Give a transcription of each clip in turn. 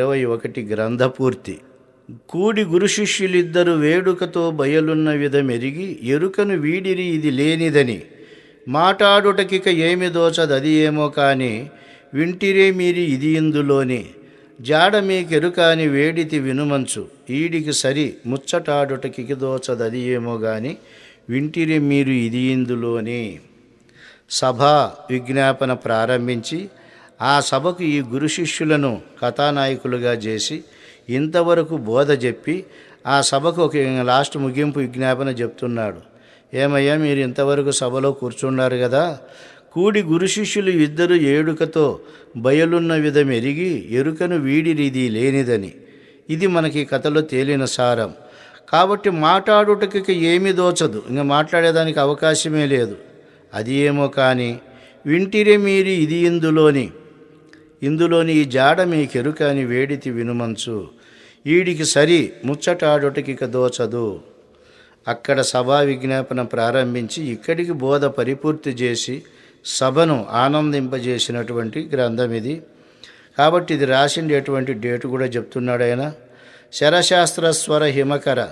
ఇరవై ఒకటి గ్రంథపూర్తి. కూడి గురు శిష్యులిద్దరు వేడుకతో బయలున్న విధమెరిగి ఎరుకను వీడిరి ఇది లేనిదని. మాటాడుటకిక ఏమి దోచదది ఏమో కాని వింటిరే మీరి ఇది ఇందులోని. జాడ మీకెరుకాని వేడితి వినుమంచు ఈడికి సరి ముచ్చటాడుటకి దోచదది ఏమో గాని వింటిరే మీరు ఇది ఇందులోని. సభ విజ్ఞాపన ప్రారంభించి ఆ సభకు ఈ గురు శిష్యులను కథానాయకులుగా చేసి ఇంతవరకు బోధ చెప్పి ఆ సభకు ఒక లాస్ట్ ముగింపు విజ్ఞాపన చెప్తున్నాడు. ఏమయ్యా మీరు ఇంతవరకు సభలో కూర్చున్నారు కదా. కూడి గురు శిష్యులు ఇద్దరు ఏడుకతో బయలున్న విధం ఎరిగి ఎరుకను వీడిరిది లేనిదని. ఇది మనకి కథలో తేలిన సారం. కాబట్టి మాట్లాడుటకి ఏమీ దోచదు. ఇంకా మాట్లాడేదానికి అవకాశమే లేదు. అది ఏమో కానీ వింటిరే మీరు ఇది ఇందులోని ఇందులోని ఈ జాడ మీకెరుకని వేడితి వినుమంచు. ఈడికి సరి ముచ్చటాడుటకిక దోచదు. అక్కడ సభా విజ్ఞాపన ప్రారంభించి ఇక్కడికి బోధ పరిపూర్తి చేసి సభను ఆనందింపజేసినటువంటి గ్రంథం ఇది. కాబట్టి ఇది రాసిండేటువంటి డేటు కూడా చెప్తున్నాడు ఆయన. శరశాస్త్ర స్వర హిమకర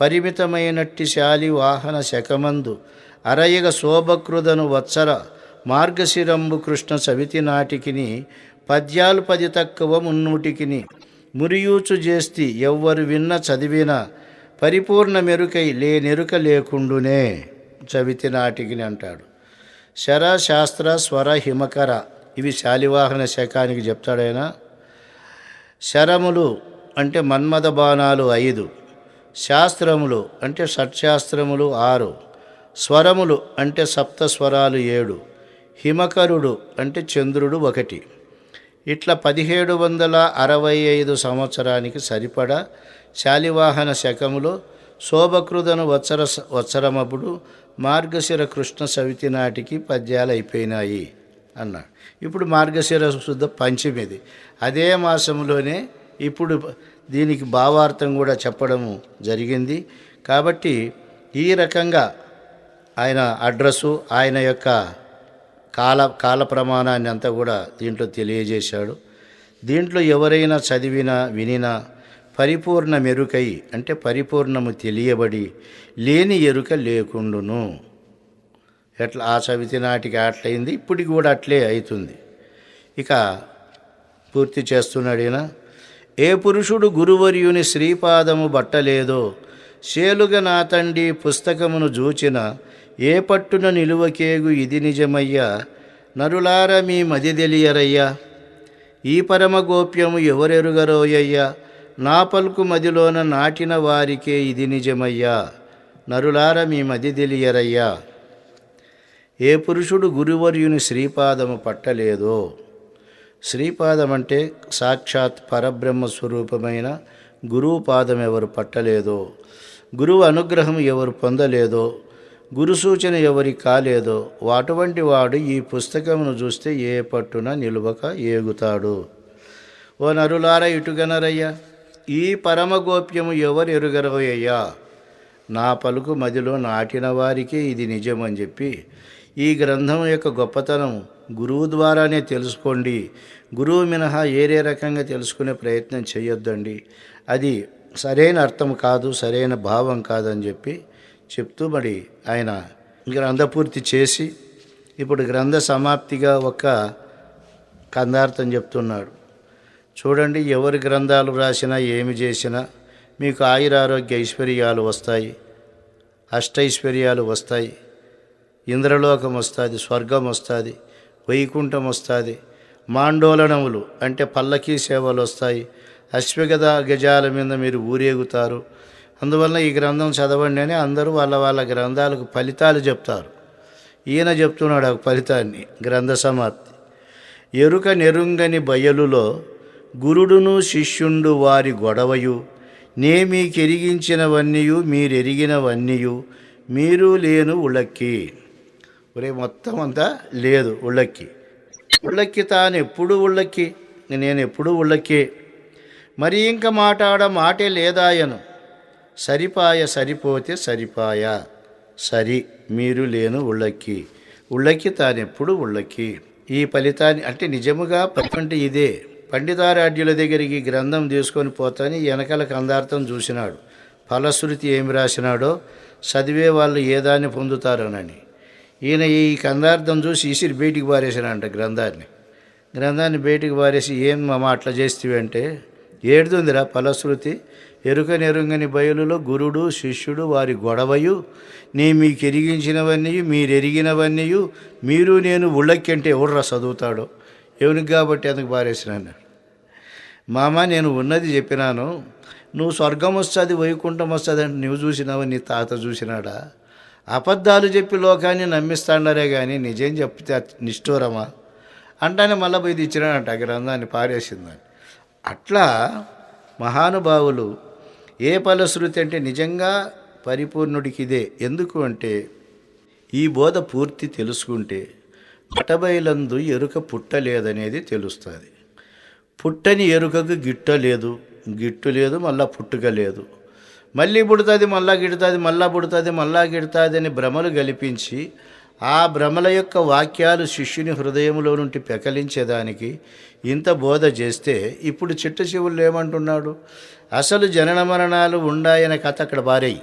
పరిమితమైనట్టి శాలి వాహన శకమందు అరయగ శోభకృదను వత్సర మార్గశిరంబు కృష్ణ సవితి నాటికిని పద్యాలు పది తక్కువ మున్నూటికిని. మురియూచు చేస్తి ఎవ్వరు విన్న చదివిన పరిపూర్ణ మెరుకై లేనెరుక లేకుండునే చవితి నాటికిని అంటాడు. శర శాస్త్ర స్వర హిమకర ఇవి శాలివాహన శకానికి చెప్తాడైనా శరములు అంటే మన్మథ బాణాలు ఐదు. శాస్త్రములు అంటే షట్శాస్త్రములు ఆరు. స్వరములు అంటే సప్త స్వరాలు ఏడు. హిమకరుడు అంటే చంద్రుడు ఒకటి. ఇట్లా పదిహేడు వందల అరవై ఐదు సంవత్సరానికి సరిపడా శాలివాహన శకములో శోభకృదను వత్సర వత్సరమప్పుడు మార్గశిర కృష్ణ సవితి నాటికి పద్యాలు అయిపోయినాయి అన్నాడు. ఇప్పుడు మార్గశిర శుద్ధ పంచమిది అదే మాసంలోనే ఇప్పుడు దీనికి భావార్థం కూడా చెప్పడము జరిగింది. కాబట్టి ఈ రకంగా ఆయన అడ్రస్సు ఆయన యొక్క కాల కాల ప్రమాణాన్ని అంతా కూడా దీంట్లో తెలియజేశాడు. దీంట్లో ఎవరైనా చదివినా వినినా పరిపూర్ణ మెరుకై అంటే పరిపూర్ణము తెలియబడి లేని ఎరుక లేకుండును. ఎట్లా ఆ చవితి నాటికి అట్లయింది ఇప్పటికి కూడా అట్లే అవుతుంది ఇక పూర్తి చేస్తున్నాడైనా ఏ పురుషుడు గురువర్యుని శ్రీపాదము బట్టలేదో శేలుగ నా తండ్రి పుస్తకమును జూచిన ఏ పట్టున నిలువకేగు ఇది నిజమయ్యా? నరులార మీ మది తెలియరయ్యా. ఈ పరమ గోప్యము ఎవరెరుగరోయ్యా నా పలుకు మదిలోన నాటిన వారికే ఇది నిజమయ్యా. నరులార మీ మది తెలియరయ్యా. ఏ పురుషుడు గురువర్యుని శ్రీపాదము పట్టలేదో? శ్రీపాదం అంటే సాక్షాత్ పరబ్రహ్మ స్వరూపమైన గురువు పాదం ఎవరు పట్టలేదో? గురువు అనుగ్రహం ఎవరు పొందలేదో? గురు సూచన ఎవరి కాలేదో అటువంటి వాడు ఈ పుస్తకమును చూస్తే ఏ పట్టున నిలువక ఏగుతాడు. ఓ నరులార ఇటుగనరయ్యా ఈ పరమగోప్యము ఎవరు ఎరుగరవయ్యా? నా పలుకు మదిలో నాటిన వారికే ఇది నిజమని చెప్పి ఈ గ్రంథం యొక్క గొప్పతనం గురువు ద్వారానే తెలుసుకోండి. గురువు మినహా ఏరే రకంగా తెలుసుకునే ప్రయత్నం చేయొద్దండి. అది సరైన అర్థం కాదు సరైన భావం కాదని చెప్పి చెప్తూ మరి ఆయన గ్రంథపూర్తి చేసి ఇప్పుడు గ్రంథ సమాప్తిగా ఒక కందార్థం చెప్తున్నాడు. చూడండి ఎవరి గ్రంథాలు రాసినా ఏమి చేసినా మీకు ఆయురారోగ్య ఐశ్వర్యాలు వస్తాయి అష్టైశ్వర్యాలు వస్తాయి ఇంద్రలోకం వస్తుంది స్వర్గం వస్తుంది వైకుంఠం వస్తుంది మాండోలనములు అంటే పల్లకీ సేవలు వస్తాయి అశ్వగద గజాల మీద మీరు ఊరేగుతారు అందువల్ల ఈ గ్రంథం చదవండి అని అందరూ వాళ్ళ వాళ్ళ గ్రంథాలకు ఫలితాలు చెప్తారు. ఈయన చెప్తున్నాడు ఆ ఫలితాన్ని గ్రంథ సమాప్తి. ఎరుక నెరుంగని బయలులో గురుడును శిష్యుండు వారి గొడవయు నే మీకెరిగించినవన్నీయు మీరెరిగినవన్నీయు మీరు లేను ఉళ్ళక్కి ఒరే మొత్తం అంతా లేదు ఉళ్ళక్కి ఉళ్ళక్కి తాను ఎప్పుడు ఉళ్ళక్కి నేను ఎప్పుడు ఉళ్ళక్కి మరి ఇంక మాటాడ మాటే లేదాయను. సరిపాయ సరిపోతే సరిపాయ. సరి మీరు లేను ఉళ్ళక్కి ఉళ్ళక్కి తానెప్పుడు ఉళ్ళక్కి ఈ ఫలితాన్ని అంటే నిజముగా ఫలితం ఇదే. పండితారాడ్యుల దగ్గరికి గ్రంథం తీసుకొని పోతాని వెనకాల కందార్థం చూసినాడు. ఫలశ్రుతి ఏమి రాసినాడో చదివే వాళ్ళు ఏదాన్ని పొందుతారోనని. ఈయన ఈ కందార్థం చూసి ఇసిరి బయటికి పారేసానంట గ్రంథాన్ని. గ్రంథాన్ని బయటికి పారేసి ఏం మామ అట్లా చేస్తేవి అంటే ఏడుతుందిరా ఫలశ్రుతి? ఎరుకని బయలులో గురుడు శిష్యుడు వారి గొడవయు. నీ మీకు ఎరిగించినవన్నీ మీరు ఎరిగినవన్నీ మీరు నేను ఉళ్ళక్కంటే ఎవడ్రా చదువుతాడో. ఎవరికి కాబట్టి అందుకు పారేసినాను. మామ నేను ఉన్నది చెప్పినాను. నువ్వు స్వర్గం వస్తుంది వైకుంఠం వస్తుంది అంటే నువ్వు చూసినావు నీ తాత చూసినాడా? అబద్ధాలు చెప్పి లోకాన్ని నమ్మిస్తాడరే కానీ నిజం చెప్తే అది నిష్ఠూరమా? అంటానే మళ్ళీ పోయి ఇచ్చినాడంట గ్రంథాన్ని పారేసిందని. అట్లా మహానుభావులు ఏ ఫలశ్రుతి అంటే నిజంగా పరిపూర్ణుడికి ఇదే ఎందుకు అంటే ఈ బోధ పూర్తి తెలుసుకుంటే పటబయలందు ఎరుక పుట్టలేదనేది తెలుస్తుంది. పుట్టని ఎరుకకు గిట్ట లేదు. గిట్టు లేదు మళ్ళా పుట్టుక లేదు. మళ్ళీ పుడుతుంది మళ్ళా గిడుతుంది మళ్ళా పుడుతుంది మళ్ళా గిడుతుంది అని భ్రమలు గలిపించి ఆ భ్రమల యొక్క వాక్యాలు శిష్యుని హృదయంలో నుండి పెకలించేదానికి ఇంత బోధ చేస్తే ఇప్పుడు చిట్ట చెవులు ఏమంటున్నాడు? అసలు జనన మరణాలు ఉండాయన కథ అక్కడ బారేయి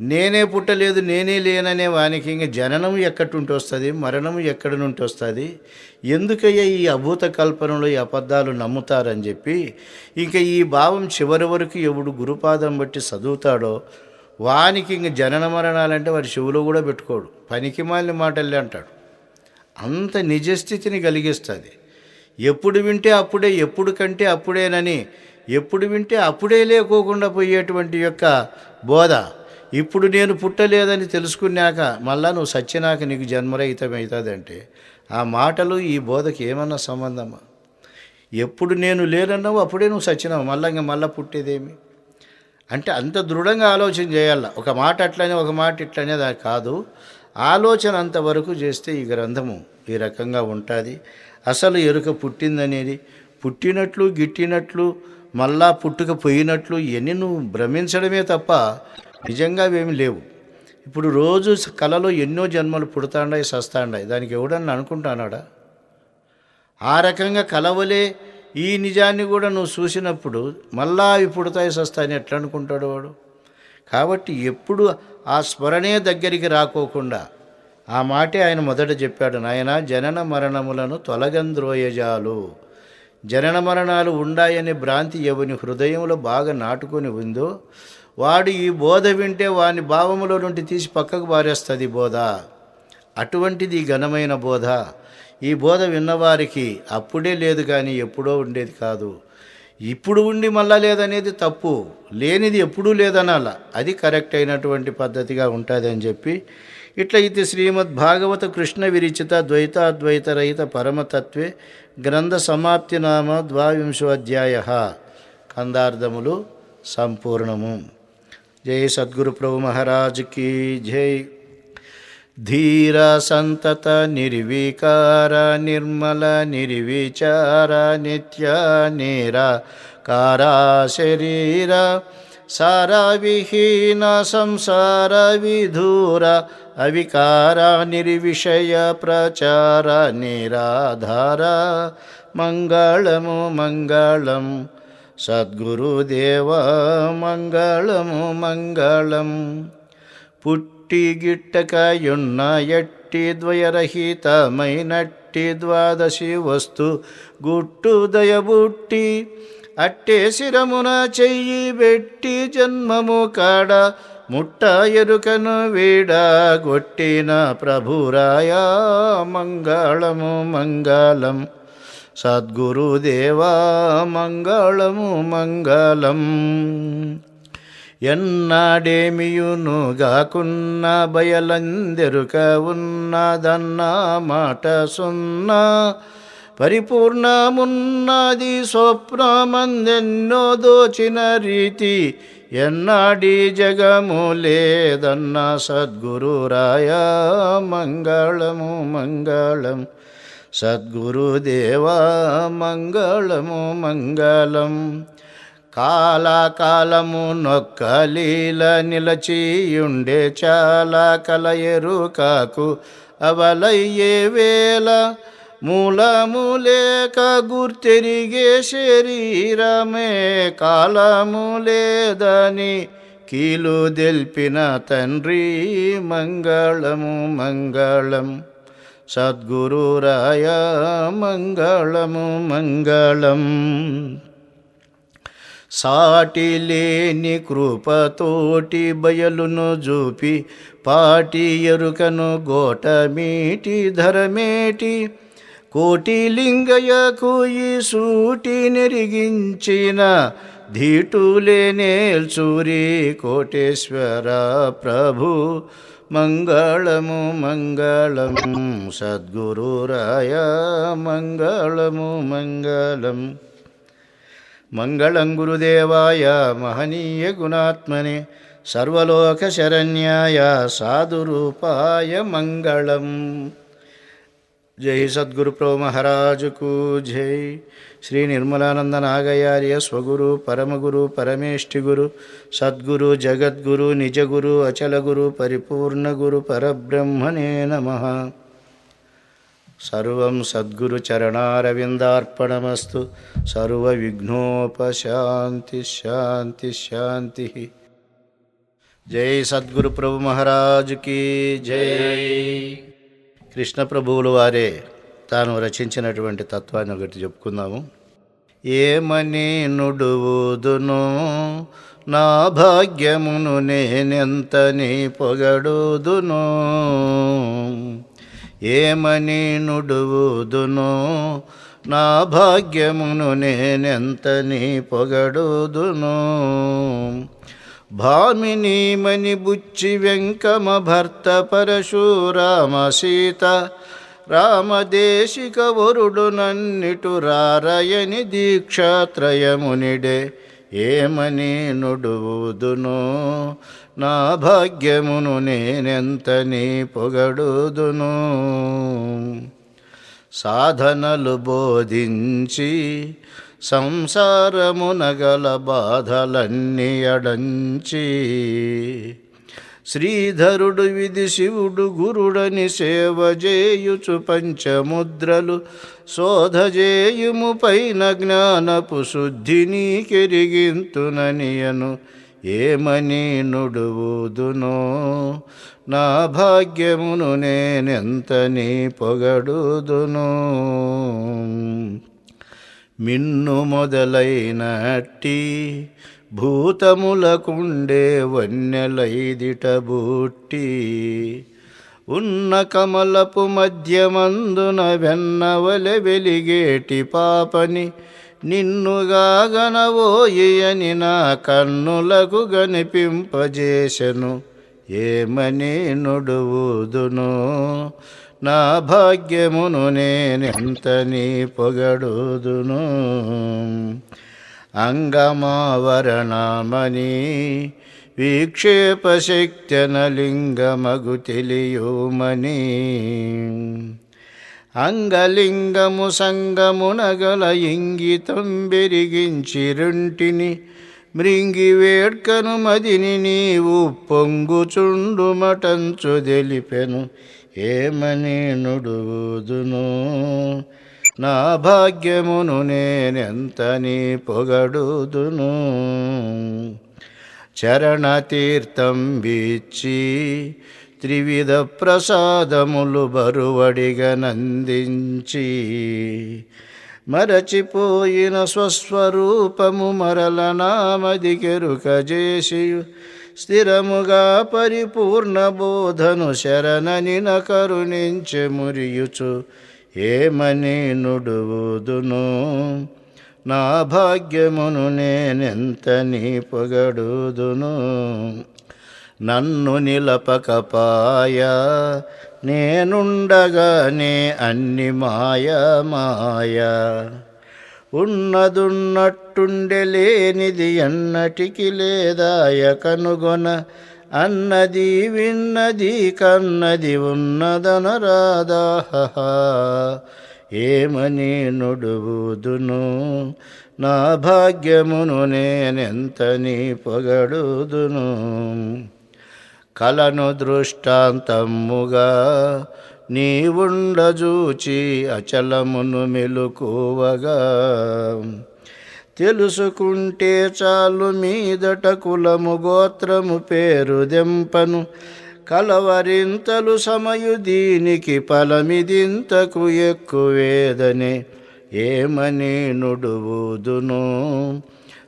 నేనే పుట్టలేదు నేనే లేననే వానికి ఇంక జననం ఎక్కడి వస్తుంది మరణం ఎక్కడి నుండి వస్తుంది? ఎందుకయ్యా ఈ అభూత కల్పనలో ఈ అబద్ధాలు నమ్ముతారని చెప్పి ఇంకా ఈ భావం చివరి వరకు ఎవడు గురుపాదం బట్టి చదువుతాడో వానికి ఇంక జనన మరణాలంటే వాడి చెవులో కూడా పెట్టుకోడు పనికి మాలిన మాటలే అంటాడు. అంత నిజస్థితిని కలిగిస్తుంది. ఎప్పుడు వింటే అప్పుడే ఎప్పుడు కంటే అప్పుడేనని ఎప్పుడు వింటే అప్పుడే లేకోకుండా పోయేటువంటి యొక్క బోధ. ఇప్పుడు నేను పుట్టలేదని తెలుసుకున్నాక మళ్ళా నువ్వు సచ్చినాక నీకు జన్మరహితం అవుతుందంటే ఆ మాటలు ఈ బోధకి ఏమన్నా సంబంధమా? ఎప్పుడు నేను లేనన్నావు అప్పుడే నువ్వు సచ్చినావు మళ్ళా ఇంకా మళ్ళీ పుట్టేదేమి? అంటే అంత దృఢంగా ఆలోచన చేయాల? ఒక మాట అట్లనే ఒక మాట ఇట్లనే అది కాదు. ఆలోచన అంతవరకు చేస్తే ఈ గ్రంథము ఈ రకంగా ఉంటుంది. అసలు ఎరుక పుట్టిందనేది పుట్టినట్లు గిట్టినట్లు మళ్ళా పుట్టుక పోయినట్లు ఇవన్నీ నువ్వు భ్రమించడమే తప్ప నిజంగా అవేమి లేవు. ఇప్పుడు రోజు కలలో ఎన్నో జన్మలు పుడతాండాయి సస్తాండాయి. దానికి ఎవడన్నా అనుకుంటానాడా? ఆ రకంగా కలవలే ఈ నిజాన్ని కూడా నువ్వు చూసినప్పుడు మళ్ళా అవి పుడతాయి సస్తాయని ఎట్లా అనుకుంటాడు వాడు? కాబట్టి ఎప్పుడు ఆ స్మరణే దగ్గరికి రాకోకుండా ఆ మాటే ఆయన మొదట చెప్పాడు నాయన జనన మరణములను తొలగంద్రోయజాలు. జనన మరణాలు ఉండాయనే భ్రాంతి ఎవని హృదయంలో బాగా నాటుకొని ఉందో వాడు ఈ బోధ వింటే వాని భావములో నుండి తీసి పక్కకు పారేస్తుంది బోధ. అటువంటిది ఘనమైన బోధ. ఈ బోధ విన్నవారికి అప్పుడే లేదు కానీ ఎప్పుడో ఉండేది కాదు. ఇప్పుడు ఉండి మళ్ళా లేదనేది తప్పు. లేనిది ఎప్పుడూ లేదనాల. అది కరెక్ట్ అయినటువంటి పద్ధతిగా ఉంటుంది అని చెప్పి ఇట్ల శ్రీమద్భాగవత కృష్ణ విరిచిత ద్వైతాద్వైతరహిత పరమతత్వే గ్రంథ సమాప్తి నామ ద్వావింశోధ్యాయ కందార్థములు సంపూర్ణము. జై సద్గురు ప్రభు మహారాజుకి జై. ధీర సంతత నిర్వికార నిర్మల నిర్విచార నిత్య కారా శరీర సారవిహీన సంసార విధూర అవికార నిర్విషయ ప్రచార నిరాధార. మంగళము మంగళం. సద్గురుదేవ మంగళము మంగళం. పుట్టి గిట్టకయున్న ఎట్టి ద్వయరహితమైనట్టి ద్వాదశి వస్తు గుట్టు దయబుట్టి అట్టే శిరమున చెయ్యి పెట్టి జన్మము కాడ ముట్ట ఎరుకను వీడ గొట్టిన ప్రభురాయా మంగళము మంగళం. సద్గురుదేవా మంగళము మంగళం. ఎన్నాడేమియును గాకున్న బయలందెరుక ఉన్నదన్న మాట సున్నా. పరిపూర్ణమున్నది స్వప్నమందెన్నో దోచిన రీతి ఎన్నాడి జగము లేదన్న సద్గురురాయ మంగళము మంగళం. సద్గురుదేవా మంగళము మంగళం. కాలకాలము నొక్కలీల నిలచియుండే చాలా కలయరు కాకు అవలయ్యే వేళ మూలములేక గుర్తెరిగే శరీరమే కాలములేదని కీలు దెల్పిన తండ్రి మంగళము మంగళం. సద్గురురాయ మంగళము మంగళం. సాటి లేని కృపతోటి బయలును జూపి పాటి ఎరుకను గోటమీటి ధరమేటి కోటిలింగయ్యకు ఈ సూటి నెరిగించిన ధీటులే నేల్చూరి కోటేశ్వర ప్రభు. మంగళము మంగళం సద్గురురాయ మంగళము మంగళం. మంగళం గురుదేవాయ మహనీయ గుణాత్మనే సర్వలోక శరణ్యాయ సాధురూపాయ మంగళం. జై సద్గురుప్రభు మహారాజుకు జై. శ్రీ నిర్మలానంద నాగయార్య స్వగురు పరమగురు పరమేష్ఠి గురు సద్గురు జగద్గురు నిజగురు అచలగురు పరిపూర్ణ గురు పరబ్రహ్మణే నమ. సర్వం సద్గురు చరణారవిందార్పణమస్తు. సర్వ విఘ్నోపశాంతి శాంతి శాంతి. జై సద్గురు ప్రభు మహారాజుకి జై. కృష్ణ ప్రభువులు వారే తాను రచించినటువంటి తత్వాన్ని ఒకటి చెప్పుకుందాము. ఏమని నుడువుదును నా భాగ్యమును నేనెంతని పొగడుదును. ఏమని నుడువుదును నా భాగ్యమును నేనెంతని పొగడుదును. భామినీమణి బుచ్చి వెంకమ భర్త పరశురామ సీత రామదేశిక వరుడు నన్నిటు రారయని దీక్షాత్రయమునిడే ఏమని నుడువుదును? నా భాగ్యమును నేనెంతని పొగడుదును? సాధనలు బోధించి సంసారమునగల బాధలన్నీ అడంచి శ్రీధరుడు విధి శివుడు గురుడని సేవ చేయుచు పంచముద్రలు శోధజేయుము పైన జ్ఞానపు శుద్ధిని కెరిగింతుననియను ఏమని నుడువుదునో? నా భాగ్యమును నేనెంతని పొగడుదును? మిన్ను మొదలైనట్టి భూతములకుండే వన్యలైదిట బూట్టి ఉన్న కమలపు మధ్యమందున వెన్నవలె వెలిగేటి పాపని నిన్నుగా గనవోయని నా కన్నులకు గనిపింపజేసెను ఏమని నుడువుదునో? నా భాగ్యమును నేనెంతని పొగడుదును? అంగమావరణమని విక్షేపశక్త్యనలింగమగు తెలియుమని. అంగలింగము సంగమునగల ఇంగితం బెరిగించిరుంటిని మృంగి వేడ్కను మదిని నీవు పొంగుచుండు మటంచు తెలిపెను. ఏమని నుడువుదును నా భాగ్యమును నేనెంతని పొగడుదును? చరణతీర్థం వీచి త్రివిధ ప్రసాదములు బరువడిగా నందించి మరచిపోయిన స్వస్వరూపము మరల నామదికెరుక చేసి స్థిరముగా పరిపూర్ణ బోధను శరణని కరుణించె మురియుచు. ఏమని నుడువుదును నా భాగ్యమును నేనెంతని పొగడుదును నన్ను నిలపకపాయ నేనుండగానే అన్ని మాయ మాయ ఉన్నదున్నట్టుండే లేనిది ఎన్నటికి లేదాయ కనుగొన. అన్నది విన్నది కన్నది ఉన్నదనరాదా. ఏమని నుడువుదును నా భాగ్యమును నేనెంతని పొగడుదును? కలను దృష్టాంతముగా నీవుండజూచి అచలమును మెలుకోవగా. తెలుసుకుంటే చాలు మీదట కులము గోత్రము పేరు దెంపను. కలవరింతలు సమయు దీనికి ఫలమిదింతకు ఎక్కువేదనే ఏమని నుడువుదును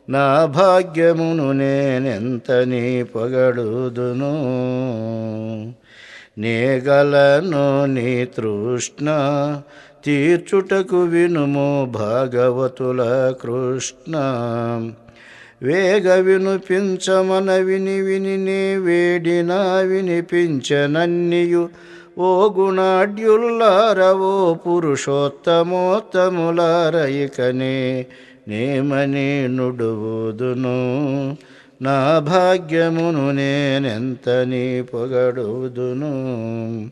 నా భాగ్యమును నేనెంత నీ పొగడుదును? నేగలను నీ తృష్ణ తీర్చుటకు వినుము భాగవతుల కృష్ణ. వేగ వినుపించమన విని విని నీ వేడినా వినిపించనన్నియు. ఓ గుణాడ్యుల్లారవో పురుషోత్తమోత్తములారయికనే నేమని నుడువుదును నా భాగ్యమును నేనెంత నీ పొగడుదును?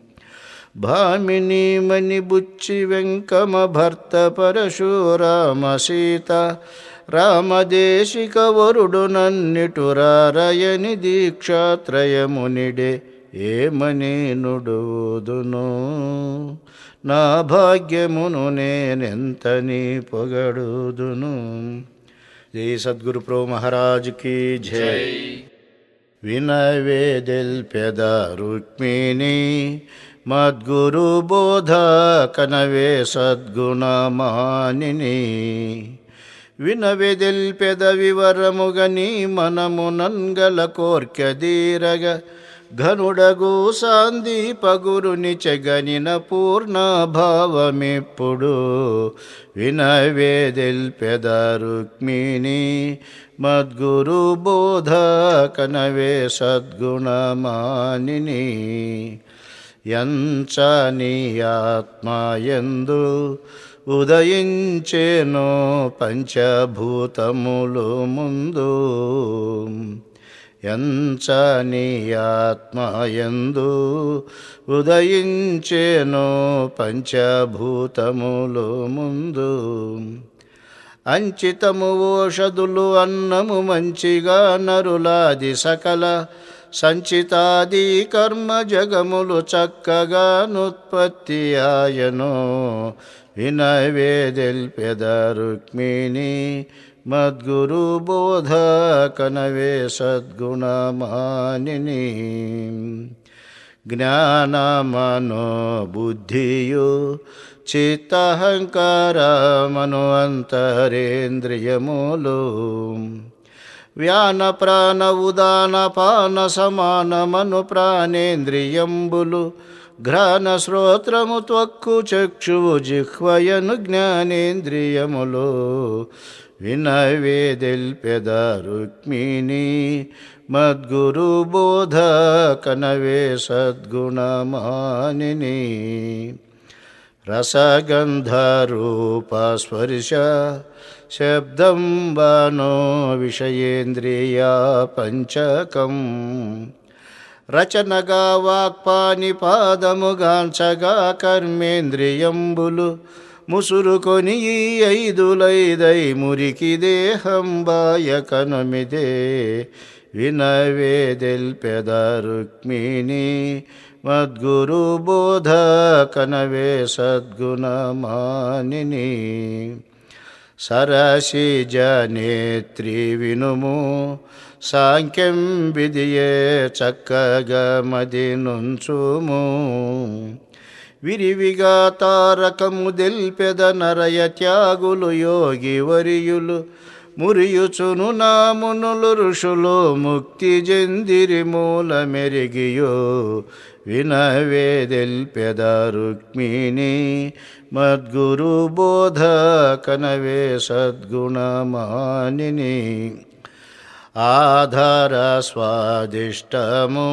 భామిని మణి బుచ్చి వెంకమ భర్త పరశురామ సీత రామదేశిక వరుడు నన్నిటు రారయని దీక్షాత్రయమునిడే ఏమని నుడుదును నా భాగ్యమును నేనెంత నీ పొగడుదును? శ్రీ సద్గురు ప్రో మహారాజుకి జై. వినవేదెల్పెద రుక్మిణి మద్గురు బోధ కనవే సద్గుణమానిని. వినవెదెల్పెద వివరముగని మనము నంగల కోర్కెదీరగ ఘనుడగు సాందీపగురుని చెగనిన పూర్ణ భావమిప్పుడు వినవేదెల్పెద రుక్మిణి మద్గురు బోధ కనవే సద్గుణమానిని. ఎంచని ఆత్మయందు ఉదయించేనో పంచభూతములు ముందు. ఎంచని ఆత్మయందు ఉదయించేనో పంచభూతములు ముందు. అంచితము ఓషధులు అన్నము మంచిగా నరులాది సకల సంచితాది కర్మ జగములు చక్కగా నుత్పత్తి ఆయను వినవేదెల్పెద రుక్మిణి మద్గురు బోధ కనవే సద్గుణమానిని. జ్ఞానమనో బుద్ధియు చిత్తహంకారమను అంతరేంద్రియములు వ్యాన ప్రాణ ఉదాన పాన సమానమను ప్రాణేంద్రియంబులు. ఘ్రాణ శ్రోత్రము త్వక్కు చక్షువు జిహ్వయను జ్ఞానేంద్రియములు. వినవేదెల్పెద రుక్మిణి మద్గురు బోధ కనవే సద్గుణమానిని రసగంధరూపస్పర్శ శబ్దం బానో విషయేంద్రియా పంచకం రచనగా వాక్పాని పాదముగాంచగా కర్మేంద్రియంబులు ముసురుకొని ఈ ఐదులైదై మురికి దేహం బాయకనుమిదే వినవేదెల్పెద రుక్మిణి మద్గురు బోధ కనవే సద్గుణమానిని. సరసిజనేత్రి వినుము సాంఖ్యం విధియే చక్కగా మది నుంచుము. విరివిగా తారకము దెల్పెద నరయ త్యాగులు యోగి వరియులు. మురియుచును నామునులు ఋషులు ముక్తి జందిరి మూల మెరిగియో వినవేదెల్పెద రుక్మిణి మద్గురు బోధ కనవే సద్గుణమానిని. ఆధార స్వాదిష్టము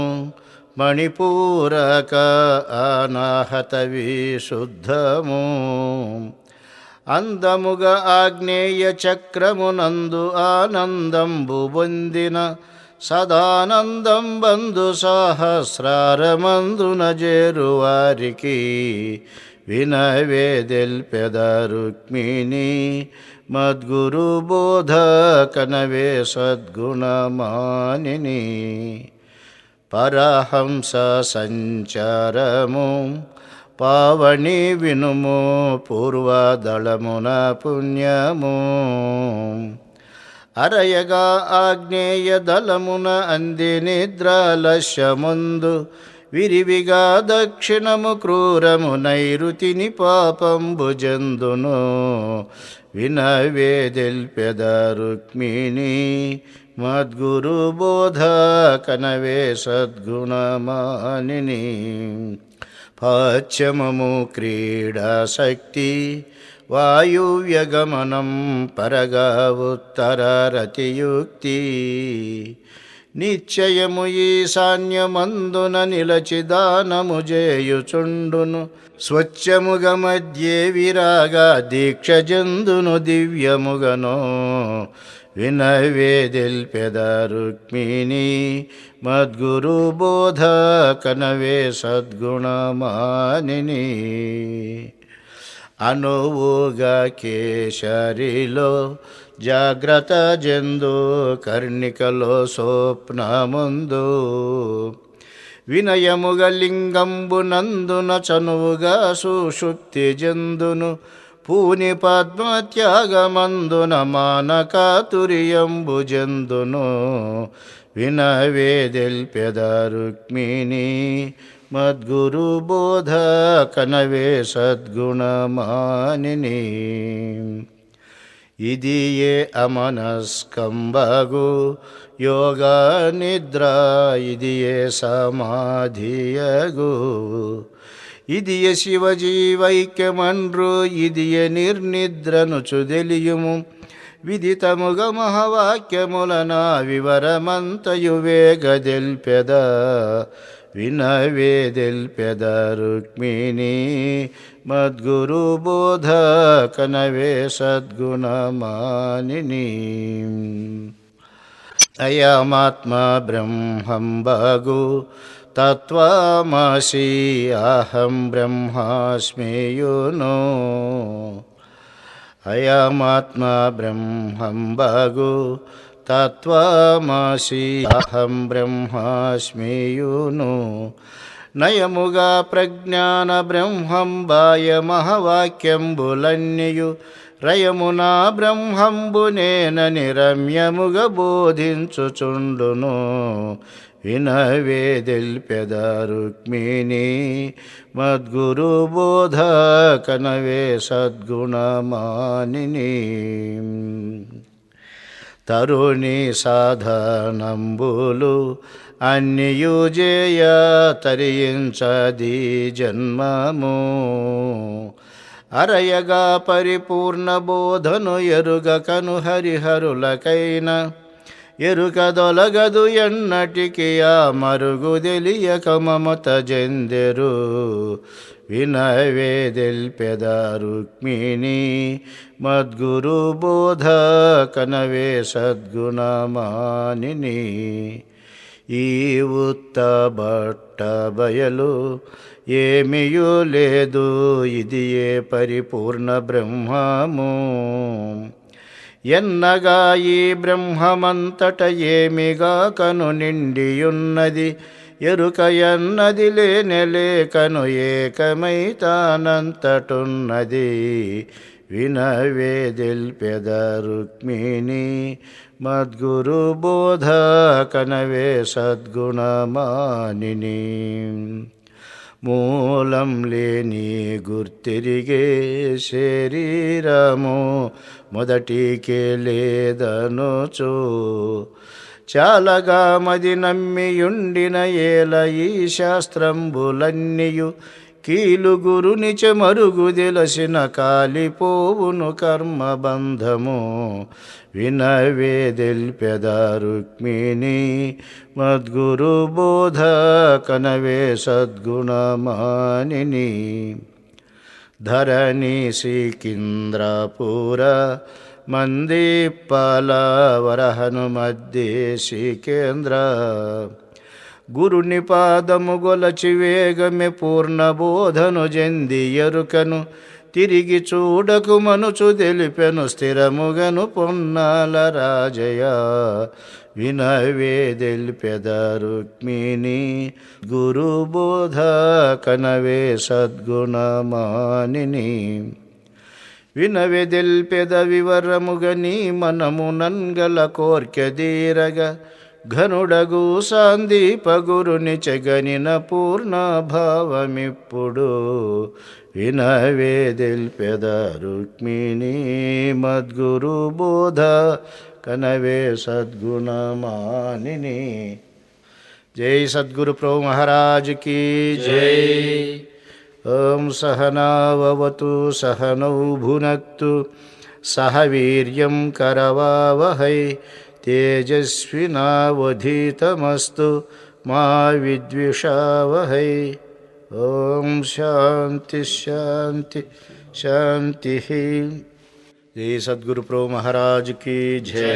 మణిపూరక అనాహతవిశుద్ధము. అందముగా ఆగ్నేయ చక్రమునందు ఆనందంబు పొందిన సదానందం బంధు సహస్రారమందున చేరువారికి వినవేదెల్పెద రుక్మిణి మద్గురు బోధ కనవే సద్గుణమానిని. పరహంస సంచారము. పావని వినుము పూర్వదళమున పుణ్యము. అరయగా ఆగ్నేయ దళమున అంది నిద్రాలశ్యముందు విరివిగా దక్షిణము క్రూరము నైరుతిని పాపంబు జందును. వినవేదెల్పెద రుక్మిణి మద్గురు బోధ కనవే సద్గుణమానిని. పాశ్చమము క్రీడాశక్తి వాయువ్యగమనం పరగా ఉత్తర రతియుక్తి. నిశ్చయము ఈశాన్యమందున నిలచి దానము చేయుచుండును. స్వచ్ఛముగ మధ్యే విరాగా దీక్ష జందును దివ్యముగనో. వినవేదిల్పెద రుక్మిణి మద్గురు బోధ కనవే సద్గుణమానిని. అనువుగా కేశరిలో జాగ్రత్త జందు కర్ణికలో స్వప్నముందు. వినయముగ లింగంబునందున చనువుగా సుషుప్తి జందును పూని పద్మత్యాగమందున మానకాతుర్యంబు జందును వినవేదెల్పెద రుక్మిణి మద్గురు బోధ కనవే సద్గుణమానిని. ఇది ఏ అమనస్కంబగు యోగ నిద్ర ఇది ఏ సమాధియగు. ఇదియ ఏ శివజీవైక్యమన్రు ఇది ఏ నిర్నిద్రను చుదెలియుము. విదితముగ మహవాక్యములన వివరమంతయు వేగదెల్పెద వినవేదెల్పెద రుక్మిణి. మద్గురు బోధ కనవే సద్గుణమానిని. అయమాత్మ బ్రహ్మం బగు తత్వమసి అహం బ్రహ్మాస్మియునో అయమాత్మ బ్రహ్మం బగు తత్వమసి అహం బ్రహ్మాస్మియును నయముగా ప్రజ్ఞాన బ్రహ్మం మహవాక్యంబులన్యు రయమునా బ్రహ్మంబునేన నిరమ్యముగ బోధించుచుండును వినవేదెల్పెద రుక్మిణి మద్గురు బోధ కనవే సద్గుణమానిని. తరుణి సాధనంబులు అన్యుజేయ తరించది జన్మము. అరయగా పరిపూర్ణ బోధను ఎరుగకను హరిహరులకైన ఎరుకదొలగదు ఎన్నటికి ఆ మరుగు తెలియక మమత జెందెరు. వినవేదెల్పెద రుక్మిణి మద్గురు బోధ కనవే సద్గుణమానిని. ఈ ఉత్త బట్ట బయలు ఏమియూ లేదు ఇది ఏ పరిపూర్ణ బ్రహ్మము? ఎన్నగా ఈ బ్రహ్మమంతట ఏమిగా కను నిండియున్నది? ఎరుక ఎన్నది లేనెలేకను ఏకమై తానంతటున్నది. వినవేదిల్పెద రుక్మిణి మద్గురు బోధ కనవే సద్గుణమానిని. మూలం లేని గుర్తిరిగే శరీరము మొదటికే లేదనుచు చాలగా మది నమ్మియుండిన ఏల ఈ శాస్త్రంబులన్నీయు. కీలు గురునిచ మరుగు తెలిసిన కాలిపోవును కర్మబంధము వినవేదెల్పెద రుక్మిణి మద్గురు బోధ కనవే సద్గుణమానిని. ధరణి సికింద్రపుర మందీపల మధ్య గురుని పాదము గొలచి వేగమె పూర్ణ బోధను జంది ఎరుకను తిరిగి చూడకు మనుచు తెలిపెను స్థిరముగను పొన్నాల రాజయ వినవే పెద రుక్మిణి గురుబోధ కనవే సద్గుణమానిని. వినవెదెల్పెద వివరముగని మనము నన్గల కోర్కెదీరగ ఘనుడగు సాందీపగురుని చెగనిన పూర్ణ భావమిప్పుడు. వినవేదెల్పెద రుక్మిణి మద్గురు బోధ కనవే సద్గుణమానిని జై సద్గురు ప్రభు మహారాజ్ కీ జై ఓం సహనావతు సహనౌ భునక్తు సహ వీర్యం కరవావహై తేజస్వినావధీతమస్తు మా విద్విషావహై ఓం శాంతి శాంతి శాంతి జై సద్గురు ప్రభు మహారాజ్ కీ జై